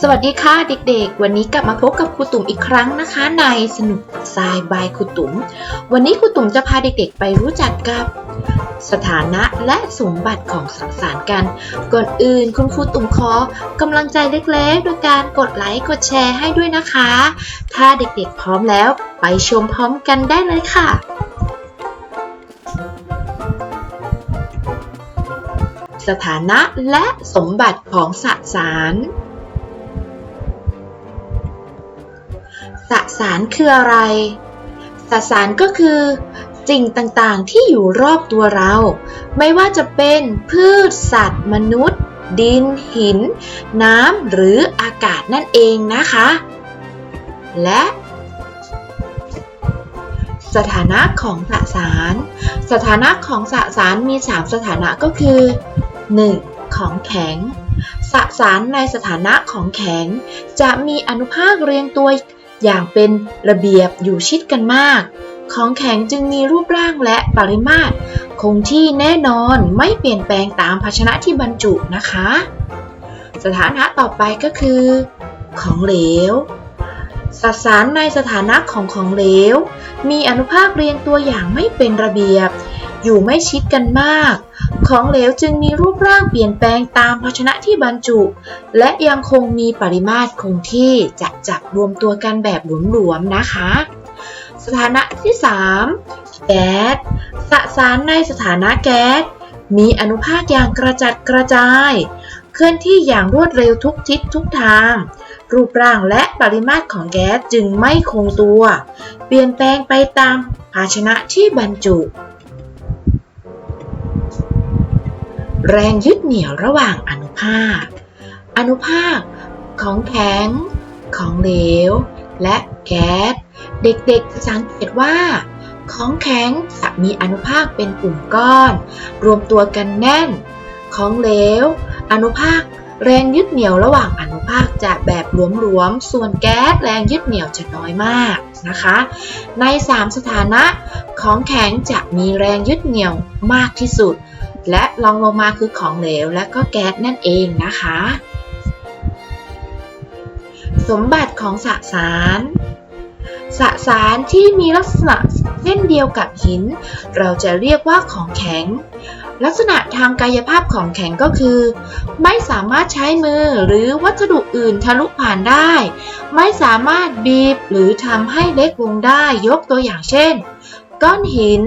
สวัสดีค่ะเด็กๆ วันนี้กลับมาพบกับครูตุ่มอีกครั้งนะคะ ในสนุกทรายบายครูตุ่มวันนี้ครูตุ่มจะพาเด็กๆ ไปรู้จักกับสถานะและสมบัติของสสารกัน ก่อนอื่นคุณครูตุ่มขอกำลังใจเล็กๆโดยการกดไลค์กดแชร์ให้ด้วยนะคะ ถ้าเด็กๆพร้อมแล้วไปชมพร้อมกันได้เลยค่ะสถานะและสมบัติของสสาร สสารคืออะไร สสารก็คือสิ่งต่างๆที่อยู่รอบตัวเรา ไม่ว่าจะเป็นพืชสัตว์ มนุษย์ ดิน หิน น้ำหรืออากาศนั่นเองนะคะ และสถานะของสสาร สถานะของสสารมี 3 สถานะก็คือ 1. ของแข็ง สสารในสถานะของแข็ง จะมีอนุภาคเรียงตัว อย่างเป็นระเบียบอยู่ชิดกันมาก ของแข็งจึงมีรูปร่างและปริมาตร คงที่แน่นอนไม่เปลี่ยนแปลงตามภาชนะที่บรรจุนะคะ สถานะต่อไปก็คือ ของเหลวสสารในสถานะของของเหลว มีอนุภาคเรียงตัวอย่างไม่เป็นระเบียบ อยู่ไม่ชิดกันมาก ของเหลวจึงมีรูปร่างเปลี่ยนแปลงตามภาชนะที่บรรจุ และยังคงมีปริมาตรคงที่จะจับรวมตัวกันแบบหลวมๆนะคะ สถานะที่ 3 แก๊สสสารในสถานะแก๊สมีอนุภาคอย่างกระจัดกระจาย เคลื่อนที่อย่างรวดเร็วทุกทิศทุกทาง รูปร่างและปริมาตรของแก๊สจึงไม่คงตัว เปลี่ยนแปลงไปตามภาชนะที่บรรจุ แรงยึดเหนี่ยวระหว่างอนุภาค อนุภาค ของแข็ง ของเหลว และแก๊ส เด็กๆจะสังเกตว่า ของแข็งจะมีอนุภาคเป็นกลุ่มก้อน รวมตัวกันแน่น ของเหลว อนุภาค แรงยึดเหนี่ยวระหว่างอนุภาคจะแบบหลวมๆ ส่วนแก๊สแรงยึดเหนี่ยวจะน้อยมากนะคะ ใน 3 สถานะ ของแข็งจะมีแรงยึดเหนี่ยวมากที่สุด และรองลงมาคือของเหลวและก็แก๊สนั่นเองนะคะ สมบัติของสสารสสารที่มีลักษณะเช่นเดียวกับหิน เราจะเรียกว่าของแข็ง ลักษณะทางกายภาพของแข็งก็คือ ไม่สามารถใช้มือหรือวัสดุอื่นทะลุผ่านได้ ไม่สามารถบีบหรือทำให้เล็กลงได้ยกตัวอย่างเช่น ก้อนหิน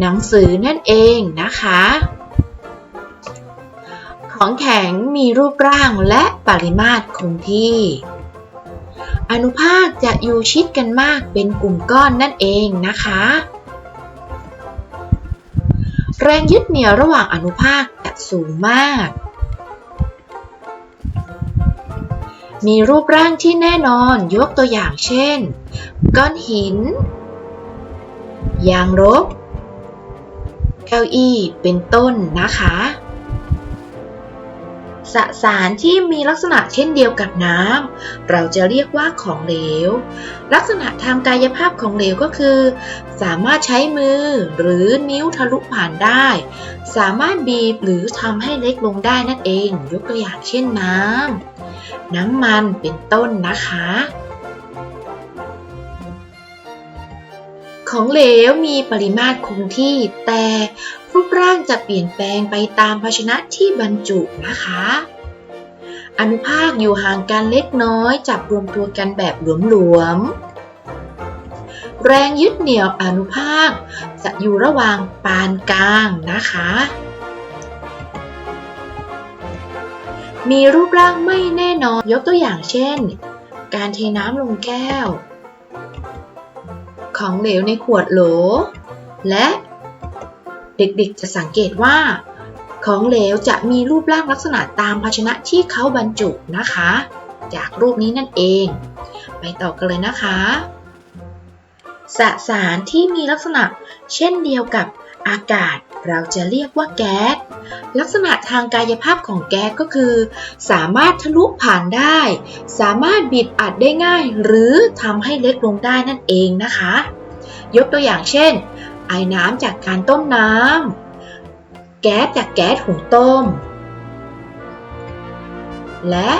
หนังสือนั่นเองนะคะ ของแข็งมีรูปร่างและปริมาตรคงที่ อนุภาคจะอยู่ชิดกันมากเป็นกลุ่มก้อนนั่นเองนะคะ แรงยึดเหนี่ยวระหว่างอนุภาคจะสูงมาก มีรูปร่างที่แน่นอนยกตัวอย่างเช่น ก้อนหินยางรบ เก้าอี้เป็นต้นนะคะ สสารที่มีลักษณะเช่นเดียวกับน้ำเราจะเรียกว่าของเหลว ลักษณะทางกายภาพของเหลวก็คือ สามารถใช้มือหรือนิ้วทะลุผ่านได้ สามารถบีบหรือทำให้เล็กลงได้นั่นเอง ยกตัวอย่างเช่นน้ำน้ำมันเป็นต้นนะคะ ของเหลวมีปริมาตรคงที่แต่รูปร่างจะเปลี่ยนแปลงไปตามภาชนะที่บรรจุนะคะ อนุภาคอยู่ห่างกันเล็กน้อยจับรวมตัวกันแบบหลวมๆ แรงยึดเหนี่ยวอนุภาคจะอยู่ระหว่างปานกลางนะคะ มีรูปร่างไม่แน่นอนยกตัวอย่างเช่น การเทน้ำลงแก้ว ของเหลวในขวดโหล และเด็กๆจะสังเกตว่า ของเหลวจะมีรูปร่างลักษณะตามภาชนะที่เขาบรรจุนะคะ จากรูปนี้นั่นเอง ไปต่อกันเลยนะคะ สสารที่มีลักษณะเช่นเดียวกับอากาศ เราจะเรียกว่าแก๊ส ลักษณะทางกายภาพของแก๊สก็คือ สามารถทะลุผ่านได้ สามารถบิดอัดได้ง่าย หรือทำให้เล็กลงได้นั่นเองนะคะ ยกตัวอย่างเช่น ไอ้น้ำจากการต้มน้ำ แก๊สจากแก๊สหุงต้ม และ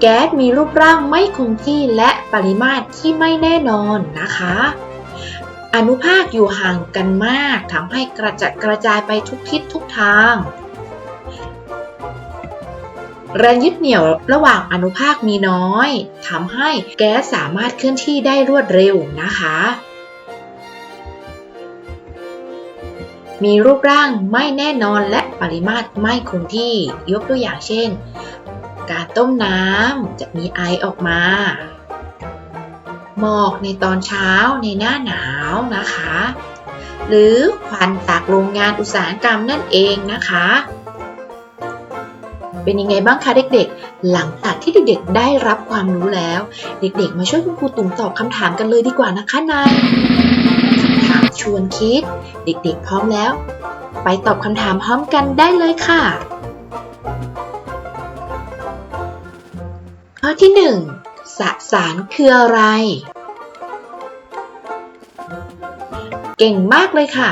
แก๊สมีรูปร่างไม่คงที่และปริมาตรที่ไม่แน่นอนนะคะ อนุภาคอยู่ห่างกันมากทำให้กระจัดกระจายไปทุกทิศทุกทางแรงยึดเหนี่ยวระหว่างอนุภาคมีน้อยทำให้แก๊สสามารถเคลื่อนที่ได้รวดเร็วนะคะ มีรูปร่างไม่แน่นอนและปริมาตรไม่คงที่ยกตัวอย่างเช่น การต้มน้ำจะมีไอออกมา หมอกในตอนเช้าในหน้าหนาวนะคะ หรือควันจากโรงงานอุตสาหกรรมนั่นเองนะคะ เป็นยังไงบ้างคะเด็กๆ หลังจากที่เด็กๆได้รับความรู้แล้ว เด็กๆ มาช่วยคุณครูตุ่มตอบคำถามกันเลยดีกว่านะคะนายคำถามชวนคิด เด็กๆ พร้อมแล้ว ไปตอบคำถามพร้อมกันได้เลยค่ะ ข้อที่ 1 สสารคืออะไร เก่งมากเลยค่ะ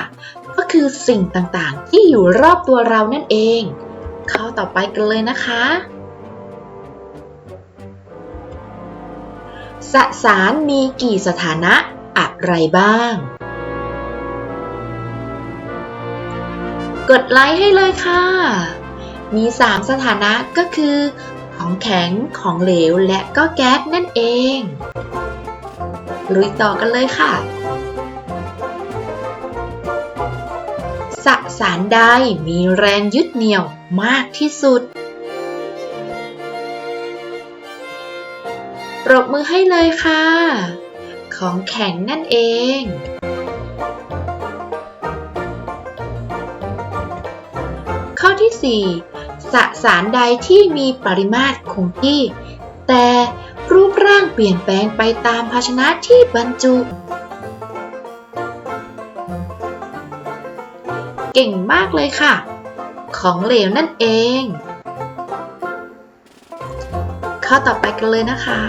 ก็คือสิ่งต่างๆ ที่อยู่รอบตัวเรานั่นเอง เข้าต่อไปกันเลยนะคะสสารมีกี่สถานะอะไรบ้าง กดไลค์ให้เลยค่ะ มี 3 สถานะก็คือ ของแข็ง ของเหลว และก็แก๊สนั่นเอง ลุยต่อกันเลยค่ะ สสารใดมีแรงยึดเหนี่ยวมากที่สุด ปรบมือให้เลยค่ะ ของแข็งนั่นเองข้อที่ 4 สสารใดที่มีปริมาตรคงที่ แต่รูปร่างเปลี่ยนแปลงไปตามภาชนะที่บรรจุ เก่งมากเลยค่ะ ของเหลวนั่นเอง ข้อต่อไปกันเลยนะคะ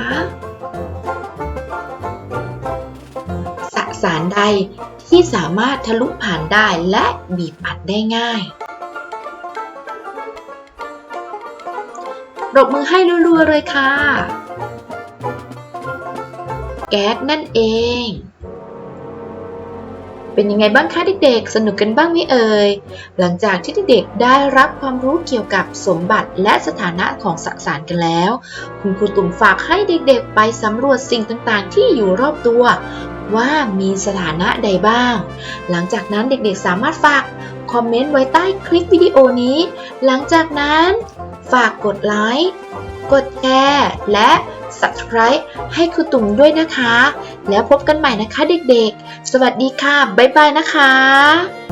สสารใดที่สามารถทะลุผ่านได้และบีบอัดได้ง่าย รบมือให้รัวๆเลยค่ะ แก๊สนั่นเอง เป็นยังไงบ้างคะเด็กๆ สนุกกันบ้างไหมเอ่ย หลังจากที่เด็กๆได้รับความรู้เกี่ยวกับสมบัติและสถานะของสสารกันแล้ว คุณครูตุ่มฝากให้เด็กๆ ไปสำรวจสิ่งต่างๆ ที่อยู่รอบตัว ว่ามีสถานะใดบ้าง หลังจากนั้นเด็กๆ สามารถฝากคอมเมนต์ไว้ใต้คลิปวิดีโอนี้ หลังจากนั้น ฝากกดไลค์ กดแชร์ และ subscribe ให้ครูตุ่มด้วยนะคะ แล้วพบกันใหม่นะคะเด็กๆ สวัสดีค่ะ บ๊ายบายนะคะ